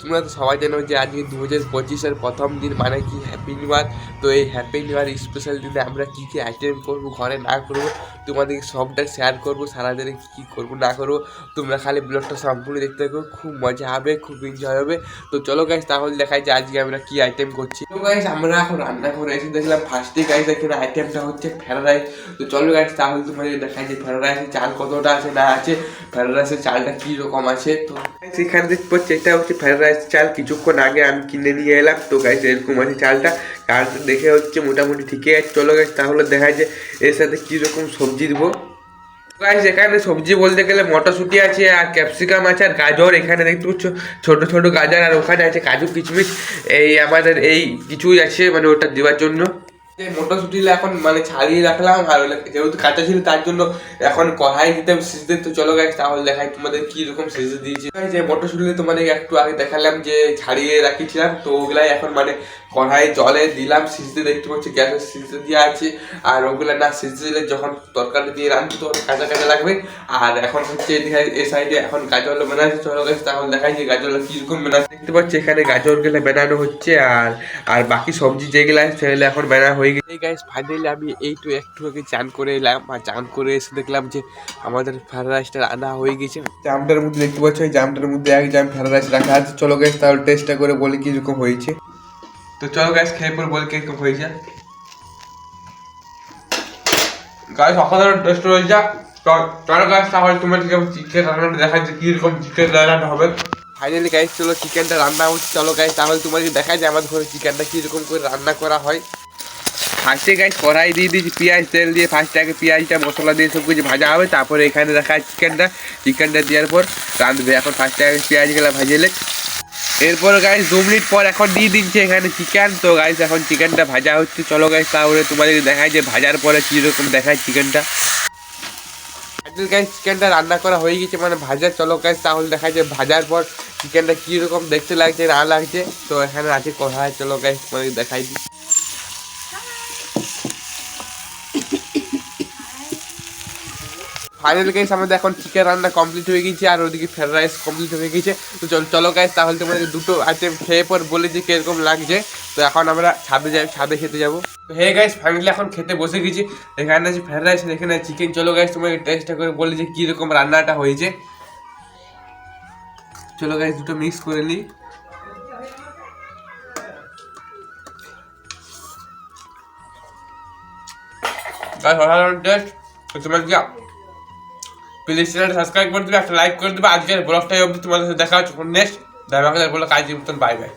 তোমরা তো সবাই জানো যে আজকে দু হাজার পঁচিশের প্রথম দিন মানে কি হ্যাপি নিউ ইয়ার তো এই হ্যাপি নিউ ইয়ার স্পেশাল দিনে আমরা কী কী আইটেম করব, ঘরে না করব, তোমাদেরকে সবটা শেয়ার করব, সারাদিনে কী কী করব, না করব, তোমরা খালি ব্লগটা সম্পূর্ণ দেখতে থাকো, খুব মজা হবে, খুব এনজয় হবে। তো চলো গাইজ তাহলে দেখাই যে আজকে আমরা কী আইটেম করছি। তো গাইজ আমরা এখন রান্না করে এসে দেখলাম ফার্স্টে গাইজ এখানে আইটেমটা হচ্ছে ফ্রাইড রাইস তো চলো গাইজ তাহলে তোমাদের দেখাই যে ফ্রাইড রাইসের চাল কতটা আছে না আছে ফ্রাইড রাইসের চালটা কী রকম আছে। তো সেখানে দেখতে পাচ্ছি, এটা হচ্ছে ফ্রাইড রাইস চাল কিছুক্ষণ আগে আমি কিনে নিয়ে এলাম। তো গাইজ এরকম আছে চালটা। চালটা দেখে হচ্ছে মোটামুটি ঠিকই আছে। চলো গাইজ তাহলে দেখা যে এর সাথে কীরকম সবজি দেবো। গাইস এখানে সবজি বলতে গেলে মটরশুঁটি আছে, আর ক্যাপসিকাম আছে, আর গাজর। এখানে দেখতে পাচ্ছ, ছোট ছোট গাজর, আর ওখানে আছে কাজু কিচমিচ এই আমাদের এই কিছুই আছে মানে ওটা দেওয়ার জন্য। এই মটরশুঁটিগুলো এখন মানে ছাড়িয়ে রাখলাম, আর যেহেতু কাঁচা ছিল, তার জন্য এখন কড়াই দিতে সিজতে তো চলো গাইস তাহলে দেখাই তোমাদের কি রকম সিজে দিয়েছি। যে মটরশুঁটি তোমাদের একটু আগে দেখালাম যে ছাড়িয়ে রাখিছিলাম, তো ওগুলাই এখন মানে কড়াই জলে দিলাম, সিজতে দেখতে পাচ্ছি গ্যাসের সিজতে দেওয়া আছে, আর ওগুলো না সিজতে দিলে যখন তরকারি দিয়ে রাঁধতে তখন কাঁচা কাঁচা লাগবে। আর এখন হচ্ছে এই সাইডে এখন গাজর বানাচ্ছে চলো গাছ তাহলে দেখাই যে গাজর কীরকম বানাচ্ছে। দেখতে পাচ্ছি এখানে গাজরগুলো বানানো হচ্ছে, আর আর বাকি সবজি যেগুলো সেগুলো এখন বানা হয়ে গেছে। গাইস ফাইনালি আমি এই তো একটু আগে চান করে এলাম আর চান করে এসে দেখলাম যে আমাদের ফ্রাইড রাইসটা রান্না হয়ে গেছে। জামটার মধ্যে দেখতে পাচ্ছ জামটার মধ্যে এক জাম ফ্রাইড রাইস রাখা আছে। চলো গাইস তাহলে টেস্টটা করে বলি কীরকম হয়েছে। তো চলো গাইস খেয়ে পর বল কীরকম হয়েছে। গাইস অসাধারণ টেস্ট হয়েছে চলো গাইস তাহলে তোমার চিকেন রান্নাটা দেখা যাচ্ছে কীরকম চিকেন রান্নাটা হবে। ফাইনালি গাইস চলো চিকেনটা রান্না হচ্ছে। চলো গাইস তাহলে তোমাকে দেখা যায় আমাদের ঘরে চিকেনটা কীরকম করে রান্না করা হয়। ফার্স্টে গাইস কড়াই দিয়ে দিয়েছি, পেঁয়াজ, তেল দিয়ে ফার্স্টে আগে পেঁয়াজটা, মশলা দিয়ে সব কিছু ভাজা হবে, তারপরে এখানে দেখা চিকেনটা চিকেনটা দেওয়ার পর রাঁধবে। এখন ফার্স্টে আগে পেঁয়াজগুলো ভাজলে। এরপর গাইস দু মিনিট পর এখন দিয়ে দিচ্ছে এখানে চিকেন তো গাইস এখন চিকেনটা ভাজা হচ্ছে। চলো গাইস তাহলে তোমাদের দেখায় যে ভাজার পরে কীরকম দেখায় চিকেনটা গাইস চিকেনটা রান্না করা হয়ে গেছে মানে ভাজা। চলো গাইস তাহলে দেখা যায় ভাজার পর চিকেনটা কীরকম দেখতে লাগছে, না লাগছে। তো এখানে আছে কড়াই। চলো গাইস তোমাদের দেখাই দিই। ফাইনাল গাইস আমাদের এখন চিকেন রান্না কমপ্লিট হয়ে গেছে, আর ওদিকে ফ্রাইড রাইস কমপ্লিট হয়ে গেছে। তো চল চলো গাইস তাহলে তোমাদের দুটো আইটেম খেয়ে পর বলে যে কীরকম লাগছে। তো এখন আমরা ছাদে যাই ছাদে খেতে যাব। তো হে গাইস ফাইনালি এখন খেতে বসে গেছি। এখানে আছে ফ্রাইড রাইস এখানে চিকেন চলো গাইস তোমাকে টেস্টটা করে বলে যে কীরকম রান্নাটা হয়েছে। চলো গাইস দুটো মিক্স করে নিই। গাইস অসাধারণ টেস্ট তোমার প্লিজ চ্যানেলটা সাবস্ক্রাইব করে দেবে, একটা লাইক করে দেবে। আজকের ব্লগটাই অবধি তোমাদের সাথে দেখা হচ্ছে। নেক্সট দেখা বলে কাজ বাই বাই